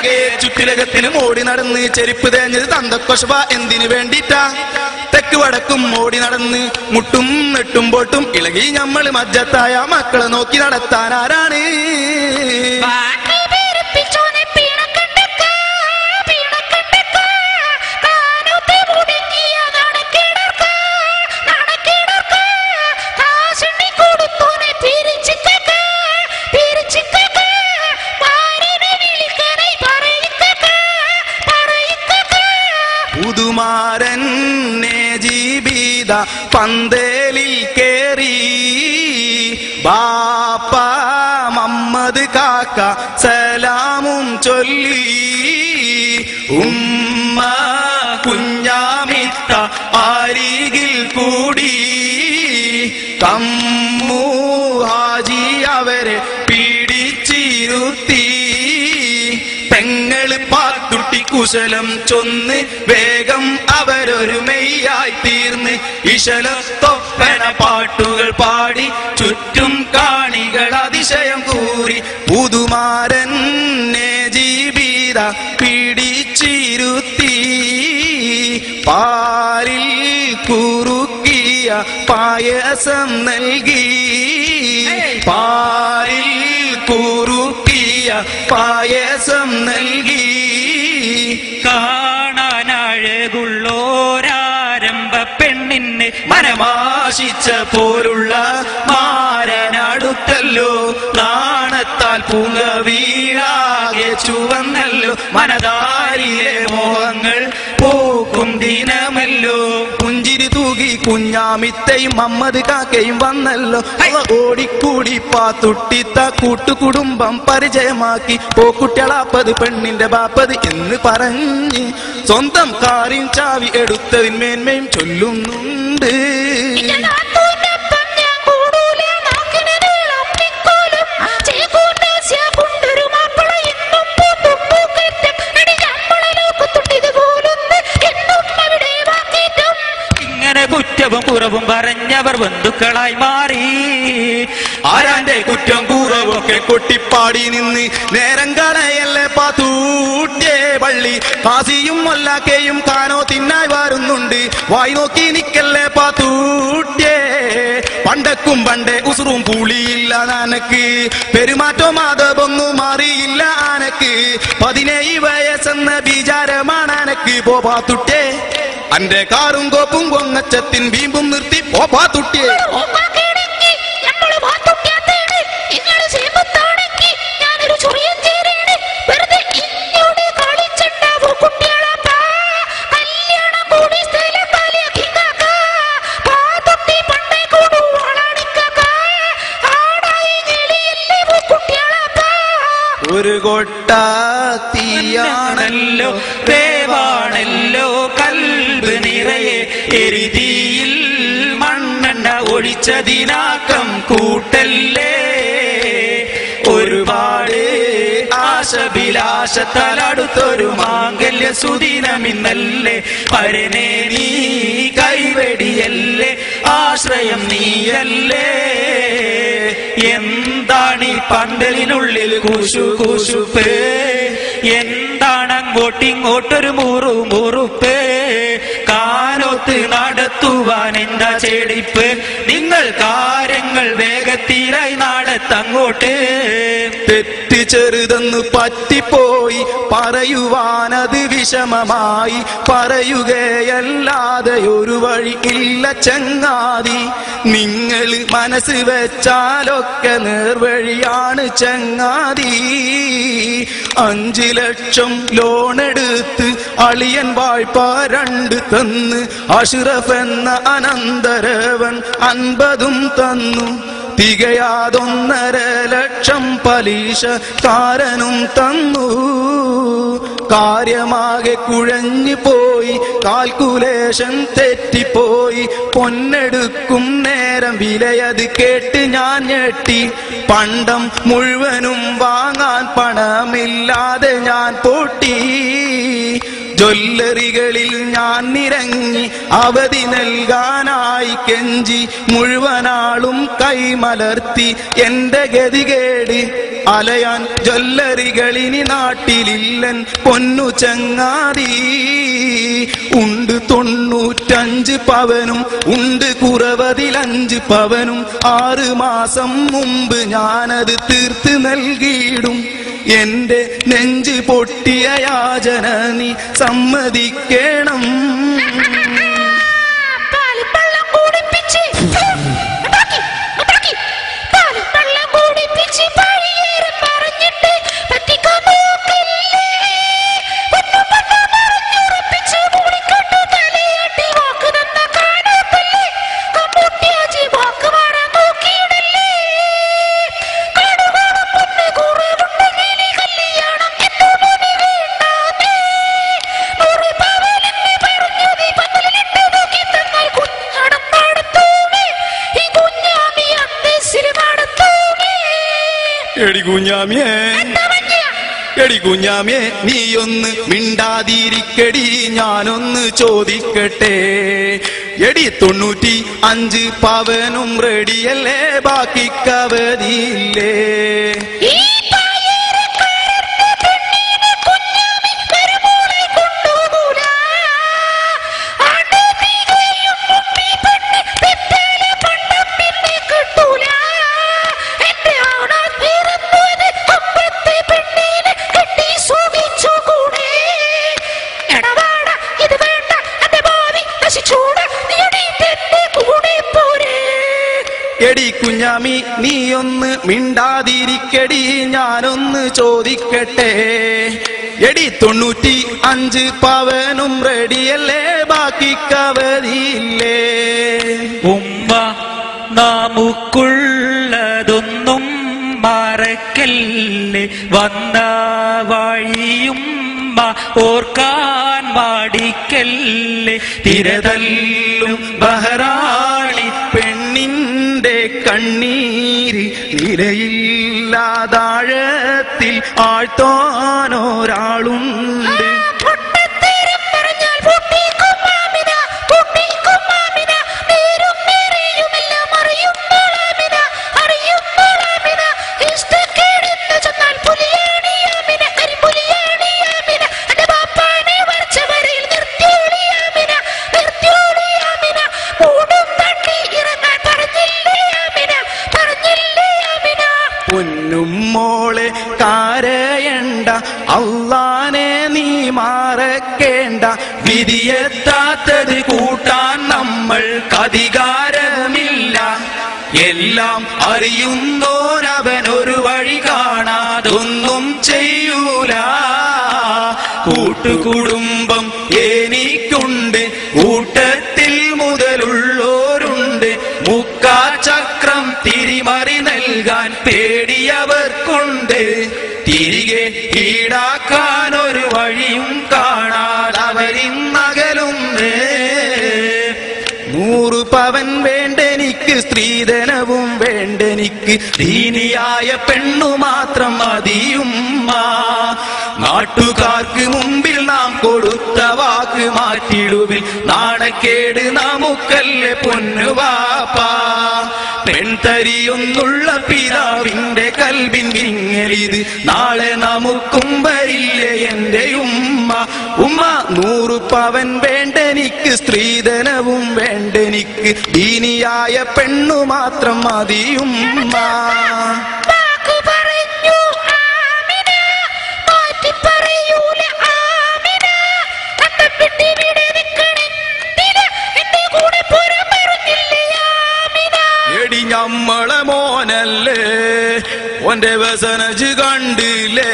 ആകെ ചുറ്റിലകത്തിന് ഓടി നടന്ന് ചെരുപ്പ് തേഞ്ഞത് തന്തക്കൊശവ എന്തിനു വേണ്ടിട്ടാ? തെക്ക് വടക്കും ഓടി നടന്ന് മുട്ടും നെട്ടും പൊട്ടും ഇളകി ഞമ്മൾ മജ്ജത്തായ മക്കളെ നോക്കി നടത്താൻ ആരാണ്? പുതുമാരൻ ജീവിത പന്തേലിൽ കേറി. ബാപ്പ മമ്മദ് കാക്ക സലാമും ചൊല്ലി. ഉമ്മ കുഞ്ഞാമിത്ത അരികിൽ കൂടി. തമ്മു ഹാജി അവരെ പീഡിച്ചിരുത്തി. കുശലം ചൊന്ന് വേഗം അവരൊരു മെയ്യായി തീർന്ന്. ഇശലത്തൊപ്പന പാട്ടുകൾ പാടി ചുറ്റും കാണികൾ അതിശയം കൂറി. പുതുമാരൻ ജീവിത പിടിച്ചിരുത്തി. പാലിൽ കുറുക്കിയ പായസം നൽകി. പാലിൽ കുറുക്കിയ പായസം നൽകി. കാണാനഴകുള്ളോരാരംഭ പെണ്ണിന് മനമാശിച്ച പോലുള്ള മാരനടുത്തല്ലോ. നാണത്താൽ പുക വീഴാകെ ചുവന്നല്ലോ. മനതാരിലെ മോഹങ്ങൾ പോക്കും ദിനമല്ലോ. പുഞ്ചിരി തൂകി കുഞ്ഞാമിത്തയും മമ്മദ് കാക്കയും വന്നല്ലോ. ഓടിക്കൂടി പാത്തുട്ടിത്ത കൂട്ടുകുടുംബം പരിചയമാക്കി. പോക്കുട്ടികളാപ്പത് പെണ്ണിന്റെ ബാപ്പത് എന്ന് പറഞ്ഞ് സ്വന്തം കാറിൻ ചാവി എടുത്തതിന് മേന്മയും ചൊല്ലുന്നുണ്ട്. കുറവും പറഞ്ഞവർ ബന്ധുക്കളായി മാറി. ആരാന്റെ കുറ്റം കുറവൊക്കെ കൊട്ടിപ്പാടി നിന്ന് നേരം കളയല്ലേ പാത്തൂട്ടേ പള്ളി. കാസിയും മൊല്ലാക്കയും താനോ തിന്നായി വരുന്നുണ്ട്. വായി നോക്കി നിക്കല്ലേ പാത്തൂട്ടേ പണ്ടക്കും പണ്ടേ ഉസുറും പുളിയില്ല നാനക്ക്. പെരുമാറ്റോ മാധവൊന്നും മാറിയില്ല ആനക്ക്. പതിനേഴ് വയസ്സെന്ന വിചാരമാണ് ആനക്ക്. പോ പാത്തുട്ടേ അന്റെ കാറും കോപ്പും കൊങ്ങച്ചത്തിൻ വീമ്പും നിർത്തി പോപ്പാ പാത്തുട്ടേ ഒരു കൊട്ട തീയാണല്ലോ ദേവാണല്ലോ കൽബ് നിറയെ എരുതിയിൽ മണ്ണെണ്ണ ഒഴിച്ചതിനാക്കം കൂട്ടല്ലേ. ഒരുപാട് ആശബിലാശത്തലടുത്തൊരു മാംഗല്യ സുദിനമിന്നല്ലേ പരനെ നീ കൈവെടിയല്ലേ ആശ്രയം നീയല്ലേ. എന്താണ് ഈ പന്തലിനുള്ളിൽ കൂശു കൂശുപ്പ്? എന്താണ് അങ്ങോട്ടിങ്ങോട്ടൊരു മുറു മുറുപ്പ്? കാലോത്ത് നടത്തുവാൻ എന്താ ചെടിപ്പ്? നിങ്ങൾ കാര്യങ്ങൾ വേഗത്തിലായി നാടത്തങ്ങോട്ട്. തെറ്റ് ചെറുതെന്ന് പറ്റിപ്പോയി. പറയുവാനത് വിഷമമായി. പറയുകയല്ലാതെ ഒരു വഴി ഇല്ല ചങ്ങാതി. നിങ്ങൾ മനസ്സ് വെച്ചാലൊക്കെ നേർവഴിയാണ് ചങ്ങാതി. അഞ്ചു ലക്ഷം ലോണെടുത്ത് അളിയൻ വായ്പ രണ്ട് തന്ന്. അഷ്റഫ് എന്ന അനന്തരവൻ അൻപതും തന്നു. തികയാതൊന്നര ലക്ഷം പലീശ താരനും തന്നു. കാര്യമാകെ കുഴഞ്ഞു പോയി കാൽക്കുലേഷൻ തെറ്റിപ്പോയി. പൊന്നെടുക്കും നേരം വിലയത് കേട്ട് ഞാൻ ഞെട്ടി. പണ്ടം മുഴുവനും വാങ്ങാൻ പണമില്ലാതെ ഞാൻ പൊട്ടി. ജ്വല്ലറികളിൽ ഞാൻ നിരങ്ങി അവധി നൽകാനായി കെഞ്ചി മുഴുവനാളും കൈമലർത്തി എന്റെ ഗതികേട് അലയാൻ ജ്വല്ലറികളിനി നാട്ടിലില്ലൻ പൊന്നു ചങ്ങാതി. ഉണ്ട് തൊണ്ണൂറ്റഞ്ച് പവനും ഉണ്ട് കുറവതിലഞ്ച് പവനും. ആറ് മാസം മുമ്പ് ഞാനത് തീർത്ത് നൽകിയിടും. എന്റെ നെഞ്ച് പൊട്ടിയ യാചന നീ സമ്മതിക്കണം. എടി കുഞ്ഞാമിയേ? എടി കുഞ്ഞാമിയെ നീയൊന്ന് മിണ്ടാതിരിക്കടി ഞാനൊന്ന് ചോദിക്കട്ടെ. എടി തൊണ്ണൂറ്റി അഞ്ച് പവനും റെഡിയല്ലേ ബാക്കി കവതിയില്ലേ. എടി കുഞ്ഞാമി നീയൊന്ന് മിണ്ടാതിരിക്കടി ഞാനൊന്ന് ചോദിക്കട്ടെ. എടി തൊണ്ണൂറ്റി അഞ്ച് പവനും റെഡിയല്ലേ ബാക്കി കവതിയില്ലേ ഉമ്മ നമുക്കുള്ളതൊന്നും മറക്കല്ലേ. വന്ന വഴിയും ഓർക്കാൻ പാടിക്കല്ലേ തിരതല്ലും പെണ്ണിന്റെ കണ്ണീര് നിലയില്ലാതാഴത്തിൽ ആഴ്ത്തോനൊരാളുണ്ട്. വിധിയെത്താത്തത് കൂട്ടാൻ നമ്മൾ അധികാരമില്ല എല്ലാം അറിയുന്നോരവനൊരു വഴി കാണാതൊന്നും ചെയ്യൂല. കൂട്ടുകുടുംബം എനിക്കുണ്ട് കൂട്ടത്തിൽ മുതലുള്ളോരുണ്ട്. മുക്കാചക്രം തിരിമറി നൽകാൻ പേടിയവർക്കുണ്ട്. തിരികെ ഈടാക്കാൻ ഒരു വഴിയും കാണാതവരിന്നകലുണ്ട് നൂറ് പവൻ വേണ്ടെനിക്ക് സ്ത്രീധനവും വേണ്ടെനിക്ക് ദീനിയായ പെണ്ണു മാത്രം മതിയും നാട്ടുകാർക്ക് മുമ്പിൽ നാം കൊടുത്ത വാക്ക് മാറ്റിടുവിൽ നാണക്കേട് നമുക്കല്ലേ പൊന്നുവാപ്പാ. പെൺതരിയൊന്നുള്ള പിതാവിന്റെ കൽവിൻ വിങ്ങലിത് നാളെ നമുക്കും വരില്ലേ എന്റെ ഉമ്മ. ഉമ്മ നൂറു പവൻ വേണ്ടെനിക്ക് സ്ത്രീധനവും വേണ്ടെനിക്ക് ദീനിയായ പെണ്ണു മാത്രം മതിയുമ്മ ഞമ്മളെ മോനല്ലേ? ഓന്റെ വ്യസനജ് കണ്ടില്ലേ?